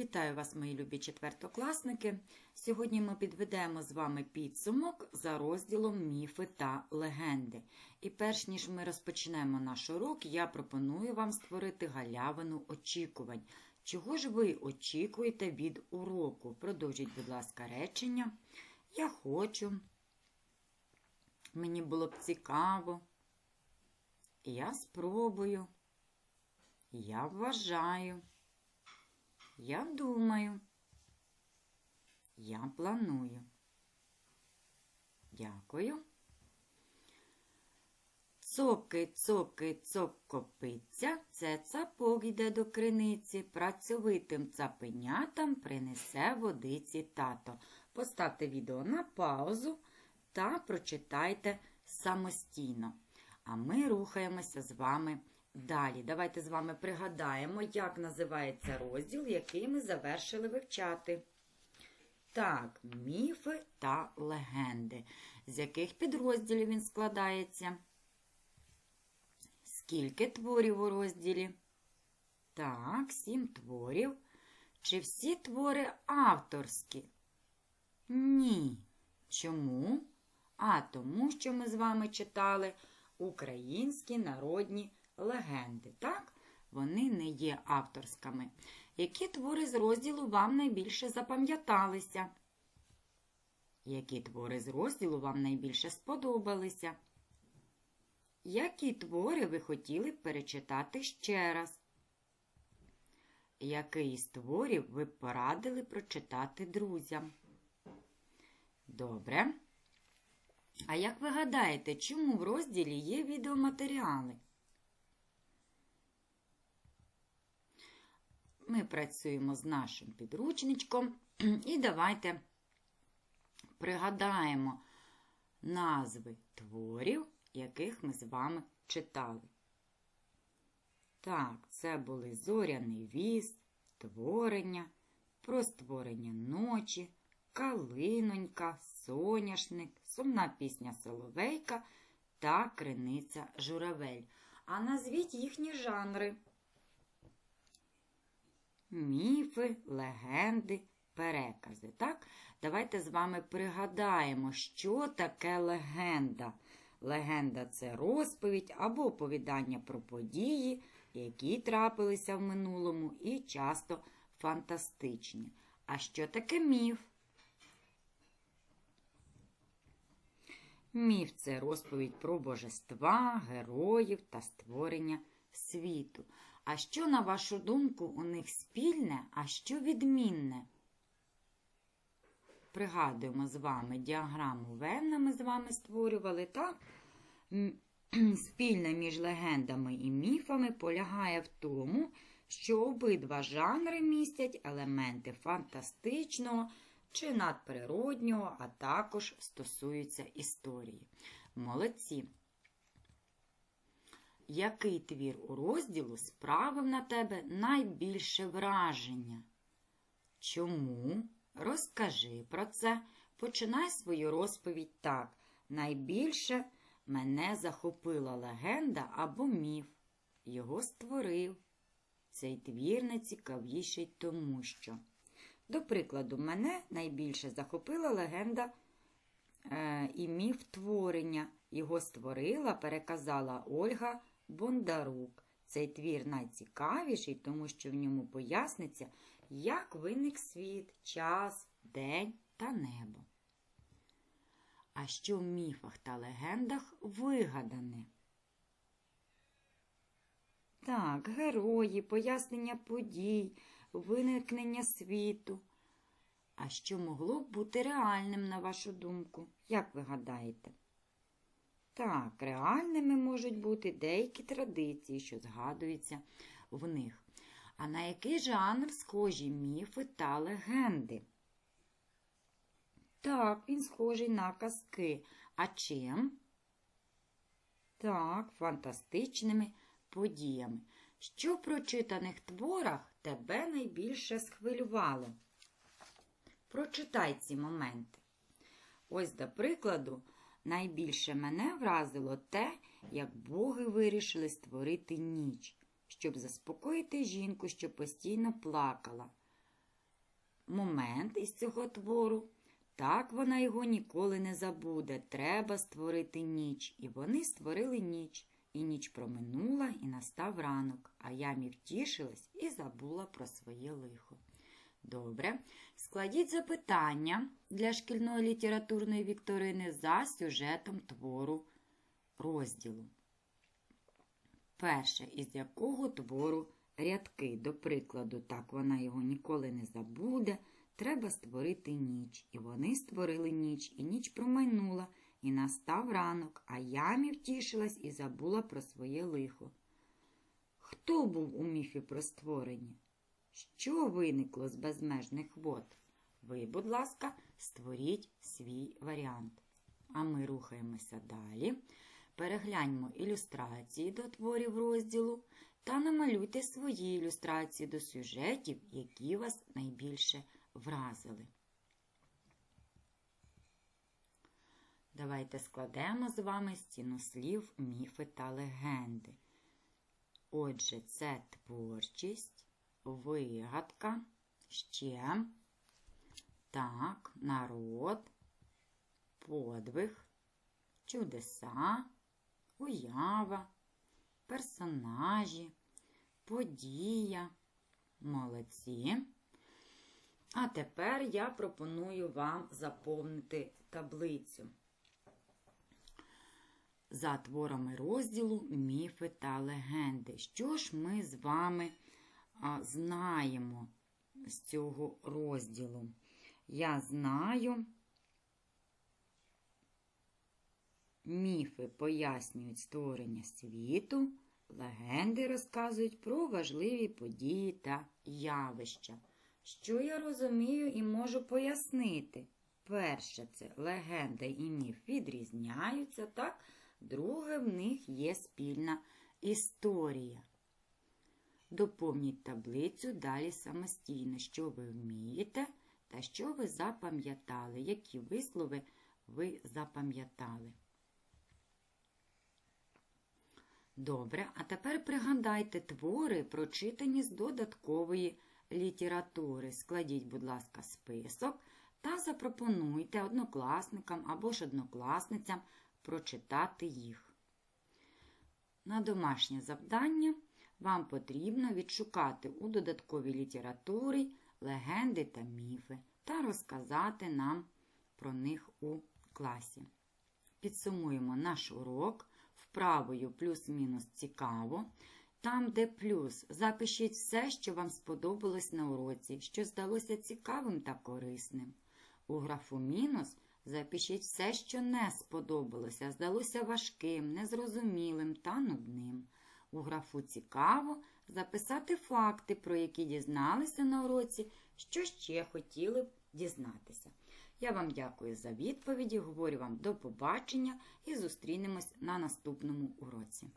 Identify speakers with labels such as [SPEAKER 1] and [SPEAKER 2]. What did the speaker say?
[SPEAKER 1] Вітаю вас, мої любі четвертокласники. Сьогодні ми підведемо з вами підсумок за розділом міфи та легенди. І перш ніж ми розпочнемо наш урок, я пропоную вам створити галявину очікувань. Чого ж ви очікуєте від уроку? Продовжіть, будь ласка, речення. Я хочу. Мені було б цікаво. Я спробую. Я вважаю. Я думаю. Я планую. Дякую. Цоки, цоки, цок копиться, це цапок йде до криниці, працьовитим цапенятам принесе водиці тато. Поставте відео на паузу та прочитайте самостійно. А ми рухаємося з вами далі. Давайте з вами пригадаємо, як називається розділ, який ми завершили вивчати. Так, міфи та легенди. З яких підрозділів він складається? Скільки творів у розділі? Так, сім творів. Чи всі твори авторські? Ні. Чому? А тому, що ми з вами читали українські народні легенди. Так? Вони не є авторськими. Які твори з розділу вам найбільше запам'яталися? Які твори з розділу вам найбільше сподобалися? Які твори ви хотіли б перечитати ще раз? Який з творів ви порадили прочитати друзям? Добре. А як ви гадаєте, чому в розділі є відеоматеріали? Ми працюємо з нашим підручничком і давайте пригадаємо назви творів, яких ми з вами читали. Так, це були зоряний віз, творення, про створення ночі, калинонька, соняшник, сумна пісня Соловейка та криниця Журавель. А назвіть їхні жанри. Міфи, легенди, перекази. Так? Давайте з вами пригадаємо, що таке легенда. Легенда це розповідь або оповідання про події, які трапилися в минулому і часто фантастичні. А що таке міф? Міф це розповідь про божества, героїв та створення світу. А що, на вашу думку, у них спільне, а що відмінне? Пригадуємо з вами діаграму Венна ми з вами створювали, так? Спільне між легендами і міфами полягає в тому, що обидва жанри містять елементи фантастичного чи надприроднього, а також стосуються історії. Молодці! Який твір у розділу справив на тебе найбільше враження? Чому? Розкажи про це. Починай свою розповідь так. Найбільше мене захопила легенда або міф. Його створив. Цей твір найцікавіший тому що. До прикладу, мене найбільше захопила легенда е, і міф творення. Його створила, переказала Ольга Бондарук. Цей твір найцікавіший, тому що в ньому поясниться, як виник світ, час, день та небо. А що в міфах та легендах вигадане? Так, герої, пояснення подій, виникнення світу. А що могло б бути реальним, на вашу думку? Як ви гадаєте? Так, реальними можуть бути деякі традиції, що згадуються в них. А на який жанр схожі міфи та легенди? Так, він схожий на казки. А чим? Так, фантастичними подіями. Що в прочитаних творах тебе найбільше схвилювало? Прочитай ці моменти. Ось, до прикладу, найбільше мене вразило те, як боги вирішили створити ніч, щоб заспокоїти жінку, що постійно плакала. момент із цього твору. Так вона його ніколи не забуде. Треба створити ніч. І вони створили ніч. І ніч проминула, і настав ранок, а ямі втішилась і забула про своє лихо. Добре. Складіть запитання для шкільної літературної вікторини за сюжетом твору розділу. Перше, із якого твору рядки, до прикладу, так вона його ніколи не забуде. Треба створити ніч. І вони створили ніч, і ніч промайнула, і настав ранок, а ямі втішилась і забула про своє лихо. Хто був у міфі про створення? Що виникло з безмежних вод? Ви, будь ласка, створіть свій варіант. А ми рухаємося далі. Перегляньмо ілюстрації до творів розділу та намалюйте свої ілюстрації до сюжетів, які вас найбільше вразили. Давайте складемо з вами стіну слів, міфи та легенди. Отже, це творчість, вигадка, ще, так, народ, подвиг, чудеса, уява, персонажі, подія, молодці. А тепер я пропоную вам заповнити таблицю. За творами розділу міфи та легенди. Що ж ми з вами знаємо з цього розділу? Я знаю, міфи пояснюють створення світу, легенди розказують про важливі події та явища. Що я розумію і можу пояснити? Перше, це легенда і міф відрізняються, так? Друге, в них є спільна історія. Доповніть таблицю далі самостійно, що ви вмієте та що ви запам'ятали, які вислови ви запам'ятали. Добре, а тепер пригадайте твори, прочитані з додаткової літератури. Складіть, будь ласка, список та запропонуйте однокласникам або ж однокласницям прочитати їх. На домашнє завдання вам потрібно відшукати у додатковій літературі легенди та міфи та розказати нам про них у класі. Підсумуємо наш урок вправою плюс-мінус цікаво. Там, де плюс, запишіть все, що вам сподобалось на уроці, що здалося цікавим та корисним. У графу мінус запишіть все, що не сподобалося, здалося важким, незрозумілим та нудним. У графу цікаво записати факти, про які дізналися на уроці, що ще хотіли б дізнатися. Я вам дякую за відповіді, говорю вам до побачення і зустрінемось на наступному уроці.